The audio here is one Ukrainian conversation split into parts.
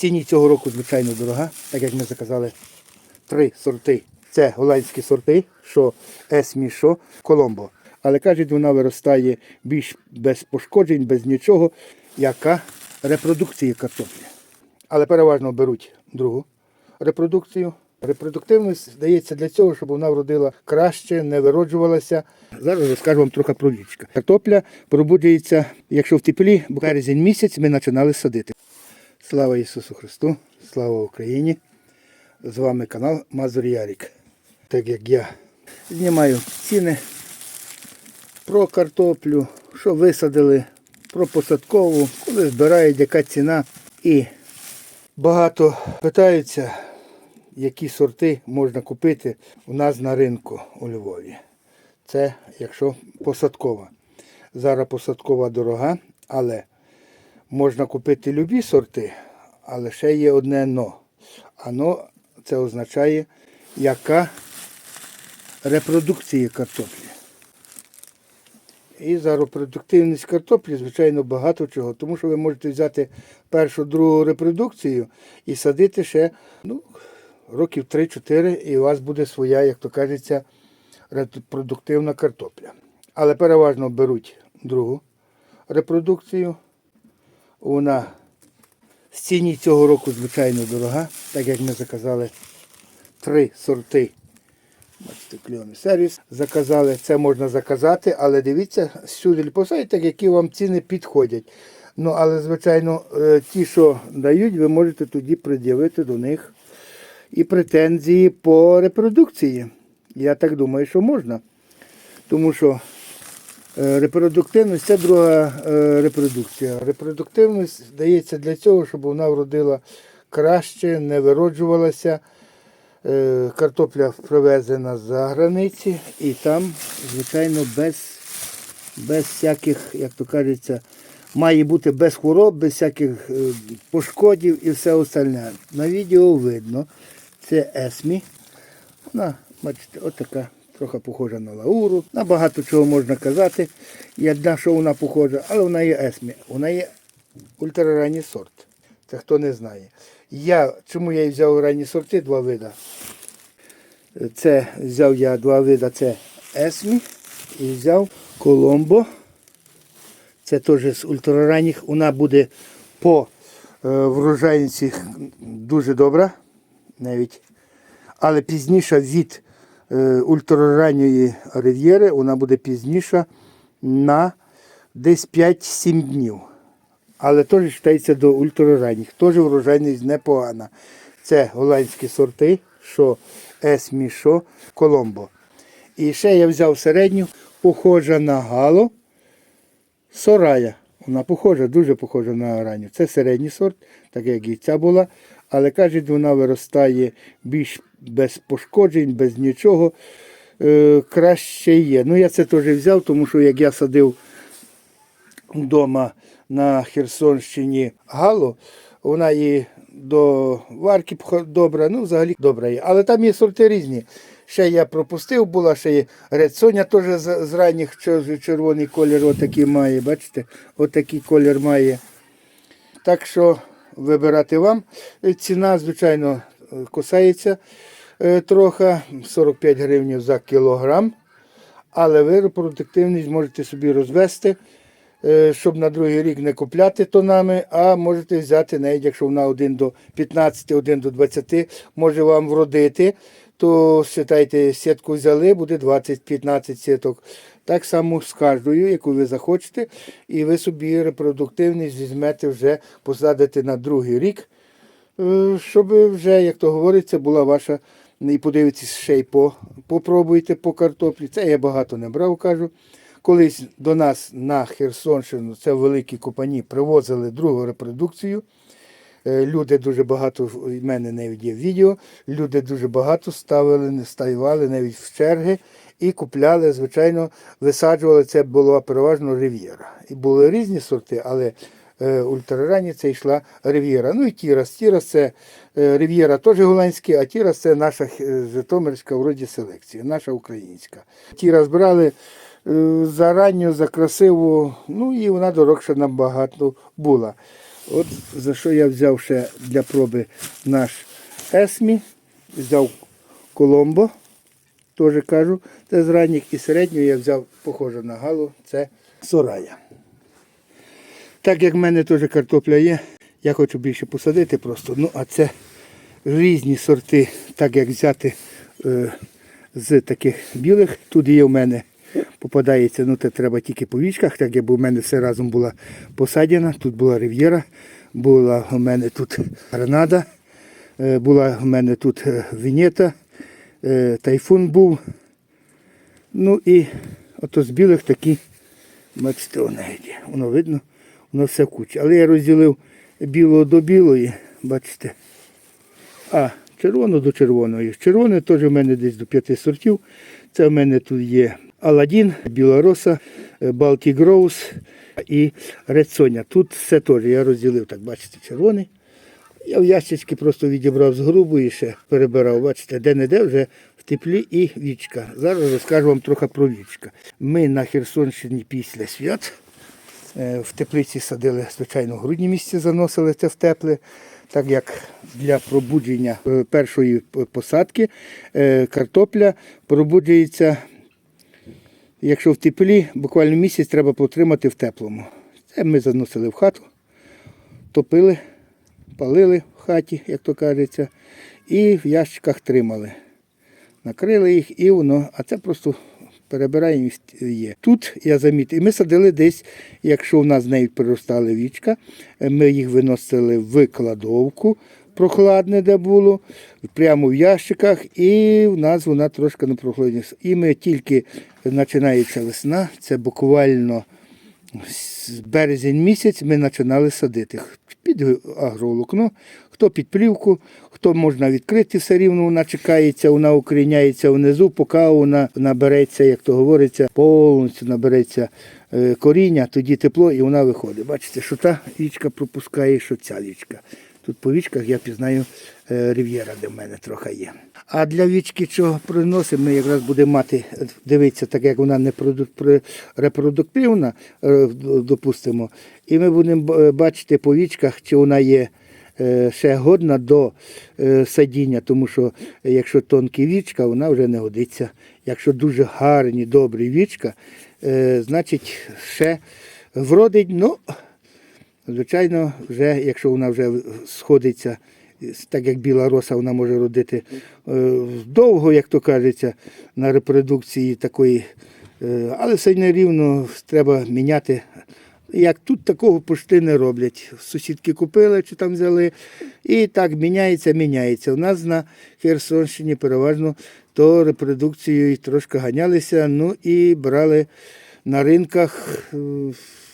ціні цього року, звичайно, дорога, так як ми заказали три сорти. Це голландські сорти, що Есмі, що Коломбо. Але кажуть, вона виростає більш без пошкоджень, без нічого, яка репродукція картоплі. Але переважно беруть другу репродукцію. Репродуктивність здається для цього, щоб вона вродила краще, не вироджувалася. Зараз розкажу вам трохи про лічка. Картопля пробуджується, якщо в теплі, березень місяць ми починали садити. Слава Ісусу Христу, слава Україні! З вами канал Мазур Ярік. Так як я знімаю ціни про картоплю, що висадили, про посадкову, коли збирають, яка ціна. І багато питаються, які сорти можна купити у нас на ринку у Львові. Це якщо посадкова. Зараз посадкова дорога, але можна купити любі сорти, але ще є одне но. А но це означає, яка репродукція картоплі. І за репродуктивність картоплі, звичайно, багато чого. Тому що ви можете взяти першу, другу репродукцію і садити ще ну, років 3-4, і у вас буде своя, як то кажеться, репродуктивна картопля. Але переважно беруть другу репродукцію. Вона в ціні цього року, звичайно, дорога, так як ми заказали три сорти. Бачите, кльоний сервіс. Заказали, це можна заказати, але дивіться, сюди посадять, які вам ціни підходять. Ну, але, звичайно, е, ті, що дають, ви можете тоді пред'явити до них і претензії по репродукції. Я так думаю, що можна. Тому що репродуктивність це друга е, репродукція. Репродуктивність дається для цього, щоб вона вродила краще, не вироджувалася. Е, Картопля привезена за границі і там, звичайно, без, без всяких, як то кажеться, має бути без хвороб, без всяких е, пошкодів і все остальне. На відео видно, це Есмі. Вона, бачите, отака, трохи похожа на лауру. На багато чого можна казати. Я на що вона похожа, але вона є Есмі. Вона є ультраранній сорт. Це хто не знає. Я, чому я взяв ранні сорти, два вида. Це взяв я два вида, це Есмі і взяв Коломбо. Це теж з ультраранніх. Вона буде по е, врожайниці дуже добра, навіть, але пізніша від ультраранньої рив'єри, вона буде пізніша на десь 5-7 днів. Але теж вважається до ультраранніх. Теж врожайність непогана. Це голландські сорти, що Есмі, що Коломбо. І ще я взяв середню, похожа на гало. Сорая. Вона похожа, дуже похожа на ранню. Це середній сорт, так як і ця була. Але кажуть, вона виростає більш без пошкоджень, без нічого. Е, краще є. Ну, я це теж взяв, тому що як я садив вдома на Херсонщині Галу, вона і до варки добра, ну взагалі добра є. Але там є сорти різні. Ще я пропустив, була ще є Соня теж з, ранніх червоний колір отакий має, бачите? Отакий колір має. Так що вибирати вам. Ціна, звичайно, кусається е, трохи, 45 гривень за кілограм. Але ви репродуктивність можете собі розвести, е, щоб на другий рік не купляти тонами, а можете взяти, навіть якщо вона 1 до 15, 1 до 20 може вам вродити, то вважайте, сітку взяли, буде 20-15 сіток. Так само з кожною, яку ви захочете, і ви собі репродуктивність візьмете вже, посадите на другий рік, щоб вже, як то говориться, була ваша. І подивитесь ще й по, попробуйте по картоплі. Це я багато не брав, кажу. Колись до нас на Херсонщину, це в великій купані, привозили другу репродукцію. Е, Люди дуже багато, в мене навіть є відео, люди дуже багато ставили, не ставали навіть в черги і купляли, звичайно, висаджували. Це була переважно рив'єра. І були різні сорти, але е, ультраранні це йшла рив'єра. Ну і Тірас. Тірас це е, рив'єра теж голландський, а Тірас це наша е, Житомирська вроді селекція, наша українська. Тірас брали за ранню, за красиву, ну і вона дорогша набагато була. От за що я взяв ще для проби наш Есмі, взяв Коломбо, теж кажу, це з і середнього я взяв, похоже на галу, це Сорая. Так як в мене теж картопля є, я хочу більше посадити просто. Ну, а це різні сорти, так як взяти е, з таких білих. Тут є в мене попадається, ну це треба тільки по вічках, так як у мене все разом була посадена. Тут була рив'єра, була у мене тут гранада, е, була у мене тут е, вінета, е, тайфун був. Ну і ото з білих такі, бачите. Воно видно, воно все в. Але я розділив білого до білої, бачите. А, червону до червоної. Червоне теж в мене десь до п'яти сортів. Це в мене тут є Аладдін, Білороса, Baltic Rose і Red. Тут все теж я розділив, так бачите, червоний. Я в ящички просто відібрав з грубої ще перебирав. Бачите, де-не-де вже в теплі і вічка. Зараз розкажу вам трохи про вічка. Ми на Херсонщині після свят е, в теплиці садили, звичайно, в грудні місяці заносили це в тепле. Так як для пробудження е, першої посадки е, картопля пробуджується, якщо в теплі, буквально місяць треба потримати в теплому. Це ми заносили в хату, топили, палили в хаті, як то кажеться, і в ящиках тримали. Накрили їх і воно, а це просто перебираємо є. Тут я замітив, і ми садили десь, якщо в нас з нею приростали вічка, е, ми їх виносили в кладовку, прохладне, де було, прямо в ящиках, і в нас вона трошки не прохладніша. І ми тільки починається весна, це буквально з березень місяць ми починали садити. Під агроволокно, хто під плівку, хто можна відкрити, все рівно вона чекається, вона укоріняється внизу, поки вона набереться, як то говориться, повністю набереться е, коріння, тоді тепло і вона виходить. Бачите, що та річка пропускає, що ця річка. Тут по вічках я пізнаю е, рив'єра, де в мене трохи є. А для вічки, що приносимо, ми якраз будемо мати, е, дивитися, так як вона не репродуктивна, допустимо, і ми будемо бачити по вічках, чи вона є ще годна до е, садіння, тому що е, якщо тонкі вічка, вона вже не годиться. Якщо дуже гарні, добрі вічка, е, значить ще вродить, ну, Звичайно, вже, якщо вона вже сходиться, так як біла роса, вона може родити е, довго, як то кажеться, на репродукції такої. Е, але все не рівно треба міняти. Як тут такого пошти не роблять. Сусідки купили чи там взяли. І так міняється, міняється. У нас на Херсонщині переважно то репродукцією трошки ганялися, ну і брали на ринках.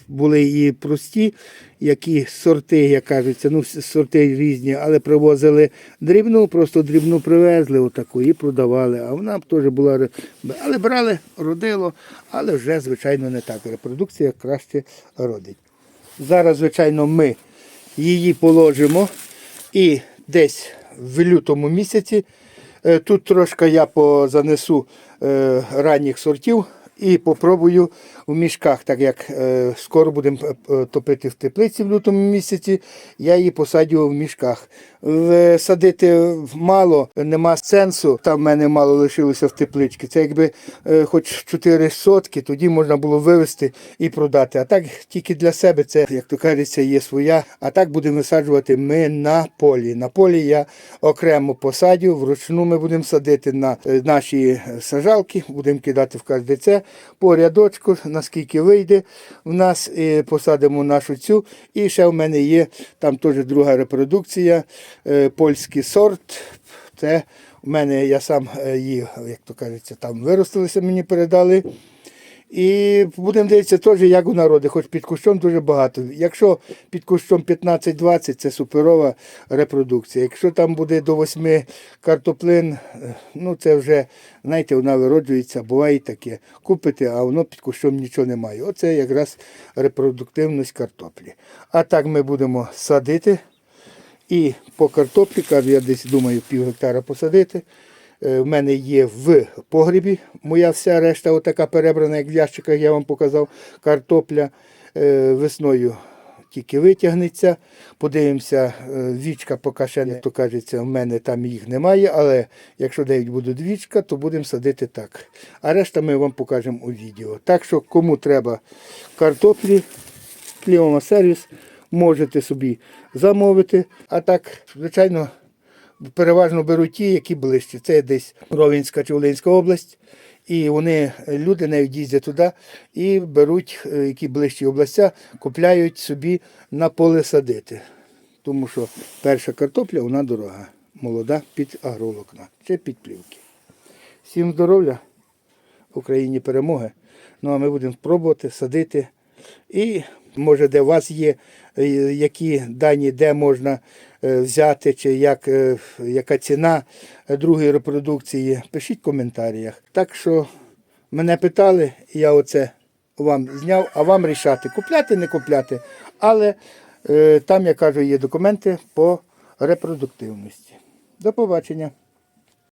Були і прості, які сорти, як кажуться, ну сорти різні, але привозили дрібну, просто дрібну привезли отаку і продавали. А вона б теж була, але брали, родило, але вже, звичайно, не так. Репродукція краще родить. Зараз, звичайно, ми її положимо і десь в лютому місяці. е, Тут трошки я позанесу е, ранніх сортів і попробую в мішках, так як е, скоро будемо е, топити в теплиці в лютому місяці, я її посадю в мішках. В- Садити в мало нема сенсу, там в мене мало лишилося в тепличці. Це якби е, хоч 4 сотки, тоді можна було вивезти і продати. А так тільки для себе це, як то кажеться, є своя. А так будемо висаджувати ми на полі. На полі я окремо посадю, вручну ми будемо садити на е, наші сажалки, будемо кидати в кожне це по рядочку, наскільки вийде в нас, і посадимо нашу цю. І ще в мене є там теж друга репродукція, е, польський сорт. Це в мене я сам е, її, як то кажеться, там виростилися, мені передали. І будемо дивитися теж, як вона родить, хоч під кущом дуже багато. Якщо під кущом 15-20, це суперова репродукція. Якщо там буде до 8 картоплин, е, ну це вже, знаєте, вона вироджується, буває таке. Купите, а воно під кущом нічого немає. Оце якраз репродуктивність картоплі. А так ми будемо садити. І по картоплі, я десь думаю пів гектара посадити. Е, В мене є в погрібі моя вся решта, отака перебрана, як в ящиках я вам показав, картопля. Е, Весною тільки витягнеться. Подивимося, е, вічка поки ще не то кажеться, в мене там їх немає, але якщо дають будуть вічка, то будемо садити так. А решта ми вам покажемо у відео. Так що, кому треба картоплі, Кліома сервіс, можете собі замовити. А так, звичайно, переважно беруть ті, які ближче. Це десь Ровенська чи Волинська область. І вони, люди навіть їздять туди і беруть, е, які ближчі областя, купляють собі на поле садити. Тому що перша картопля вона дорога, молода під агроволокна чи під плівки. Всім здоров'я, Україні перемоги. Ну а ми будемо спробувати садити. І може, де у вас є е, які дані, де можна е, взяти, чи як, е, яка ціна другої репродукції, пишіть в коментарях. Так що мене питали, я оце вам зняв, а вам рішати, купляти, не купляти. Але там, я кажу, є документи по репродуктивності. До побачення.